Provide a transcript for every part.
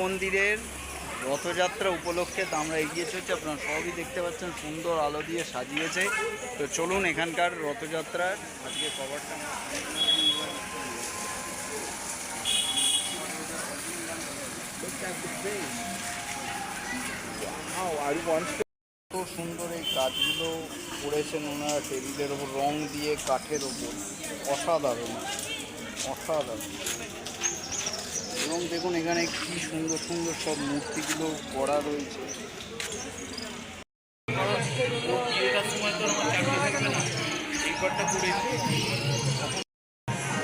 মন্দিরের রথযাত্রা উপলক্ষে তো আমরা এগিয়ে চলছি। আপনারা সবই দেখতে পাচ্ছেন, সুন্দর আলো দিয়ে সাজিয়েছে। তো চলুন এখানকার রথযাত্রার আজকে কভারটা কত সুন্দর এই কাজগুলো করেছেন ওনারা টেবিলের ওপর রং দিয়ে, কাঠের ওপর। অসাধারণ অসাধারণ। এবং দেখুন এখানে কি সুন্দর সুন্দর সব মূর্তিগুলো করা রয়েছে।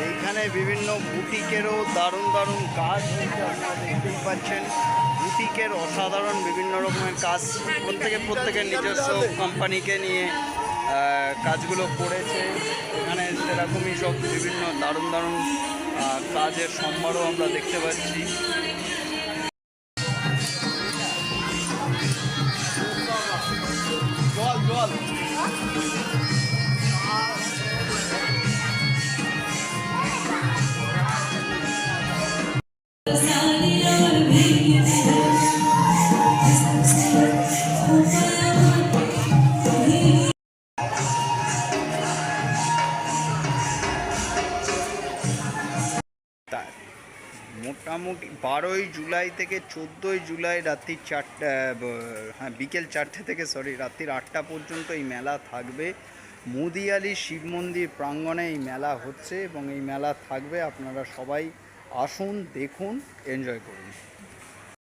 এইখানে বিভিন্ন বুটিকেরও দারুণ দারুণ কাজ দেখতেই পাচ্ছেন। বুটিকের অসাধারণ বিভিন্ন রকমের কাজ প্রত্যেকে প্রত্যেকের নিজস্ব কোম্পানিকে নিয়ে কাজগুলো করেছে। এখানে সেরকমই সব বিভিন্ন দারুণ দারুণ কাজের সম্ভারও আমরা দেখতে পাচ্ছি। জল জল। মোটামুটি বারোই জুলাই থেকে চোদ্দোই জুলাই রাত্রি চারটা হ্যাঁ বিকেল চারটে থেকে সরি রাত্রির আটটা পর্যন্ত এই মেলা থাকবে। মুদিয়ালি শিব মন্দির প্রাঙ্গণে এই মেলা হচ্ছে এবং এই মেলা থাকবে। আপনারা সবাই আসুন, দেখুন এনজয় করুন।